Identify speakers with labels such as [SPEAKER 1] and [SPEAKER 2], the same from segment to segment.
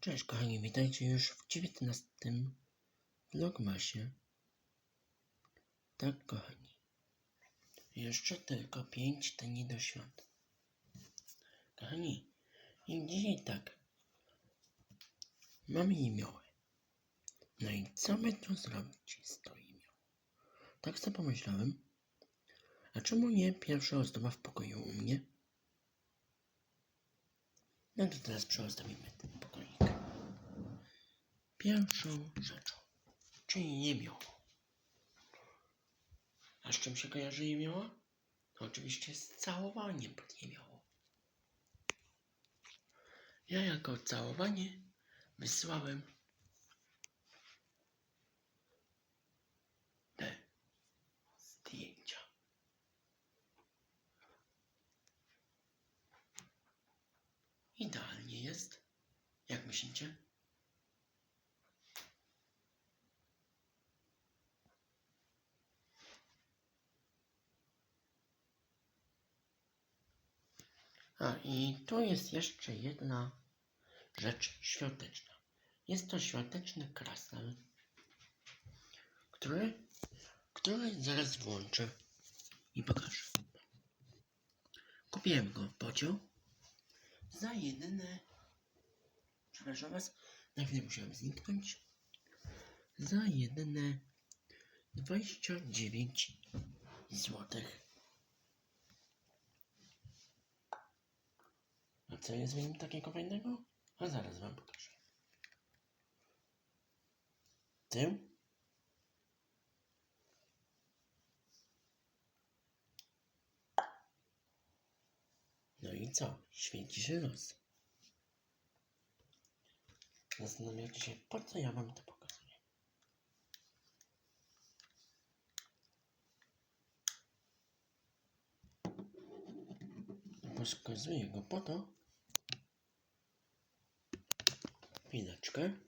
[SPEAKER 1] Cześć kochani, witajcie już w 19 vlogmasie. Tak kochani, jeszcze tylko 5 dni do świąt. Kochani, i dzisiaj tak, mamy imioły. No i co by tu zrobić z tą imią? Tak sobie pomyślałem, a czemu nie pierwsza ozdoba w pokoju u mnie? No to teraz przyozdobimy ten pokoik. Pierwszą rzeczą, czyli jemioło. A z czym się kojarzy jemioło? No oczywiście z całowaniem pod jemioło. Ja jako całowanie wysłałem Myślicie? A i tu jest jeszcze jedna rzecz świąteczna. Jest to świąteczny krasnal, który, który zaraz włączę i pokażę. Kupiłem go w podział za jedyne. Przepraszam Was, na chwilę musiałem zniknąć. Za jedyne 29 złotych. A co jest w nim takiego fajnego? A zaraz Wam pokażę. Tył. No i co? Świeci się się, po co ja wam to pokazuję. Pokazuję go po to. Chwileczkę.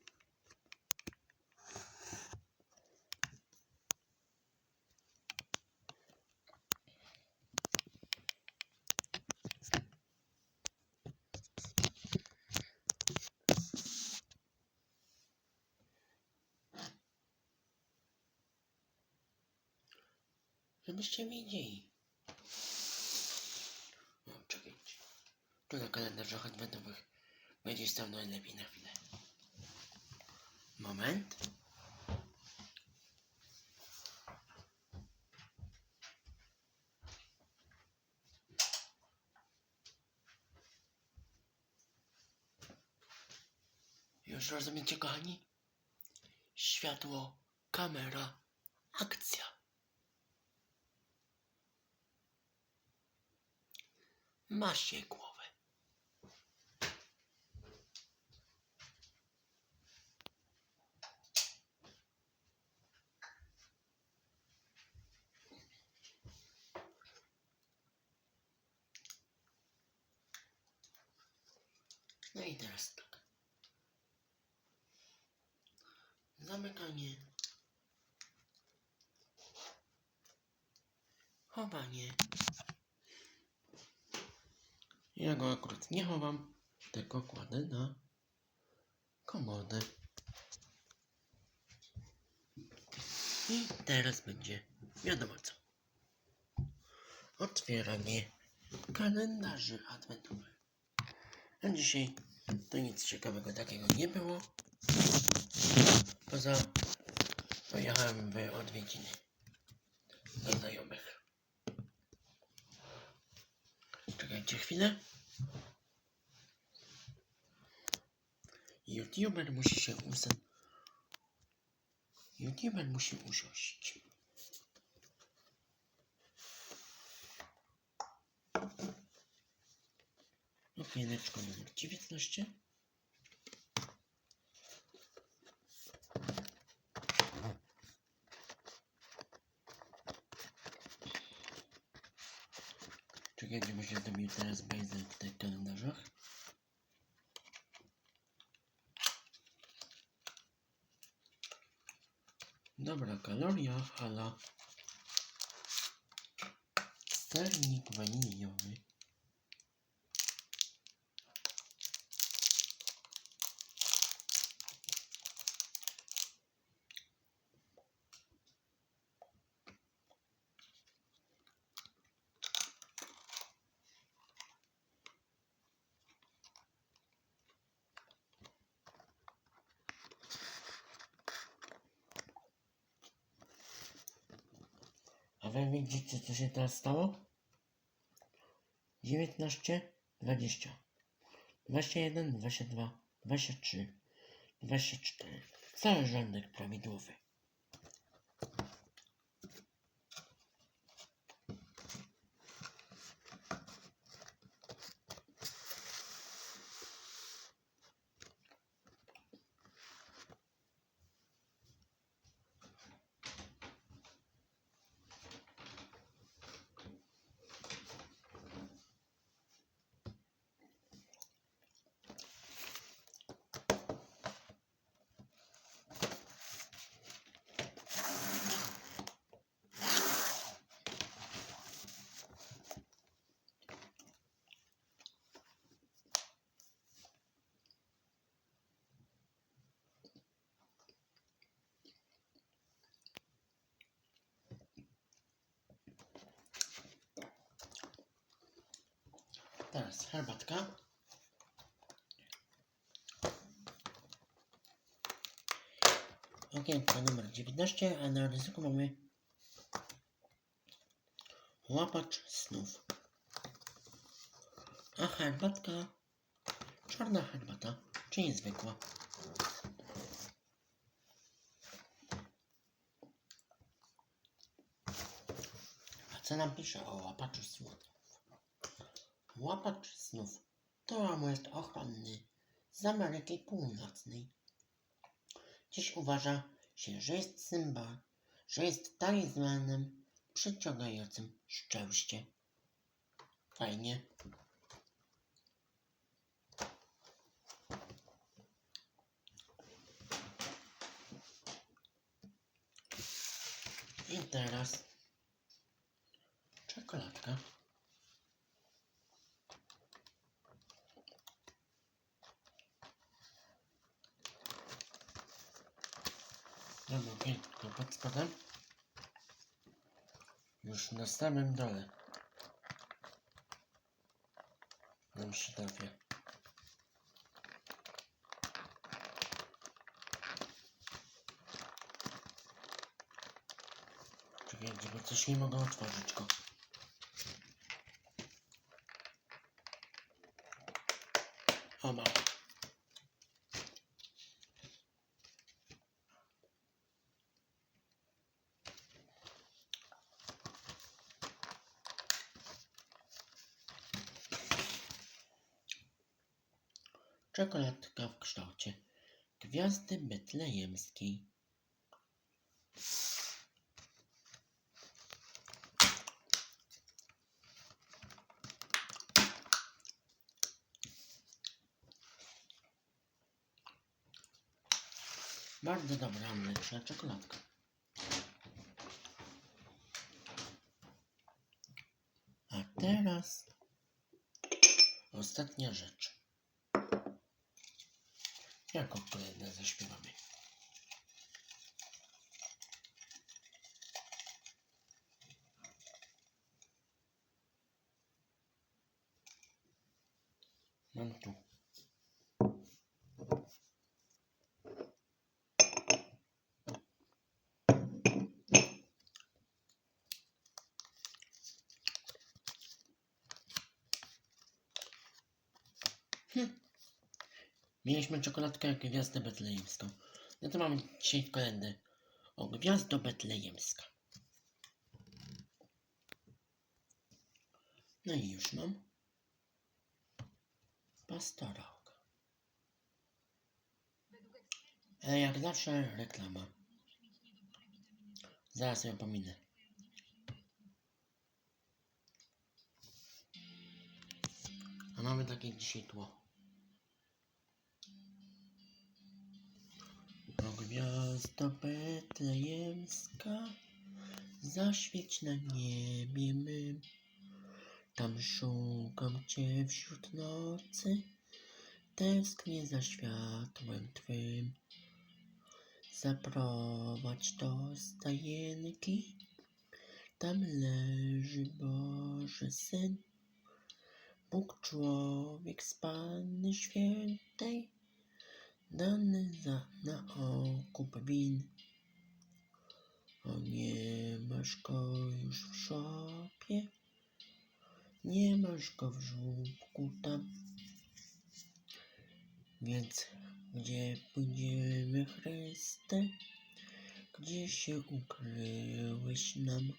[SPEAKER 1] Żebyście wiedzieli. O, czekajcie. Tu na kalendarzach adwentowych będzie stał najlepiej na chwilę. Moment. Już rozumiecie, kochani? Światło, kamera, akcja. Maście głowę. No i teraz tak. Zamykanie. Chowanie. Ja go akurat nie chowam, tylko kładę na komodę. I teraz będzie wiadomo co. Otwieranie kalendarzy adwentowych. A dzisiaj to nic ciekawego takiego nie było. Poza pojechałem w odwiedziny do znajomych. Czekajcie chwilę. YouTuber musi się usa... YouTuber musi usiąść. Okieneczko numer 19. Czekajcie, bo się zrobił teraz bejzel w tych kalendarzach. Dobra, kaloria, hala. Sternik waniliowy. Wy widzicie, co się teraz stało? 19, 20, 21, 22, 23, 24. Cały rządek prawidłowy. Teraz herbatka. Okienko numer 19, a na ryzyku mamy łapacz snów. A herbatka, czarna herbata, czyli zwykła. A co nam pisze o łapaczu snów? Łapacz snów to amulet ochronny z Ameryki Północnej. Dziś uważa się, że jest symbol, że jest talizmanem przyciągającym szczęście. Fajnie. I teraz czekoladka. Dobra, piękno pod spodem. Już na samym dole. Nam się dowie. Czekajcie, bo coś nie mogę otworzyć go. O. Czekoladka w kształcie gwiazdy betlejemskiej. Bardzo dobra mleczna czekoladka. A teraz ostatnia rzecz. Jako kolejne zaśpiewamy. Mam tu. Mieliśmy czekoladkę jak gwiazdę betlejemską. No to mamy dzisiaj kolendę o gwiazdo betlejemska. No i już mam pastorałka. Ale jak zawsze reklama. Zaraz ją pominę. A mamy takie dzisiaj tło. O gwiazdo betlejemska, zaświeć na niebie mym. Tam szukam Cię wśród nocy, tęsknię za światłem Twym. Zaprowadź do stajenki, tam leży Boży Syn. Bóg człowiek z Panny Świętej, danych za, na okup win. O nie masz go już w szopie, nie masz go w żółbku tam. Więc gdzie pójdziemy Chryste, gdzie się ukryłeś nam?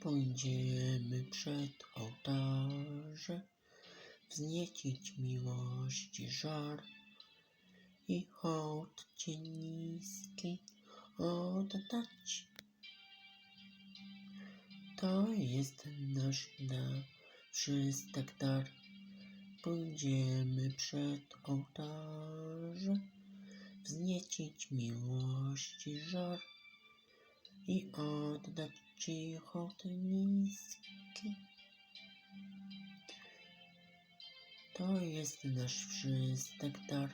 [SPEAKER 1] Pójdziemy przed ołtarze wzniecić miłości żar i hołd Ci niski oddać. To jest nasz na wszystek dar. Pójdziemy przed ołtarze, wzniecić miłości żar i oddać Ci hołd niski. To jest nasz wszystek dar.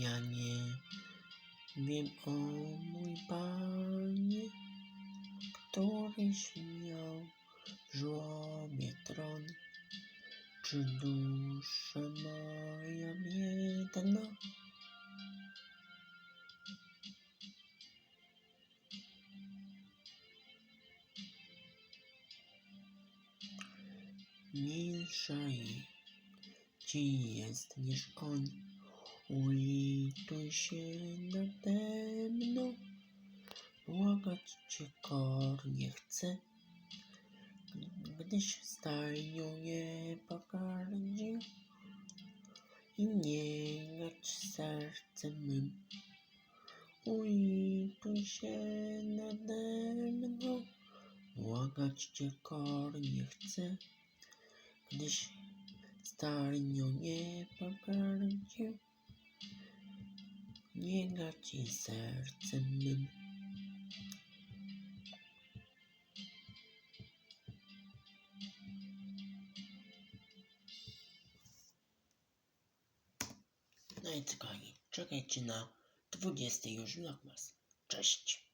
[SPEAKER 1] Ja nie wiem, o mój Panie, któryś miał w żłobie tron. Czy dusza moja biedna i ci jest niż on? Ulituj się nade mną, błagać Cię kornie chcę, gdyś stajnią nie pogardził i nie gać sercem mym. Ulituj się nade mną, błagać Cię kornie nie pogardził nie gaci sercem mym. No i co kochani, czekajcie na 20 już vlogmas. Cześć!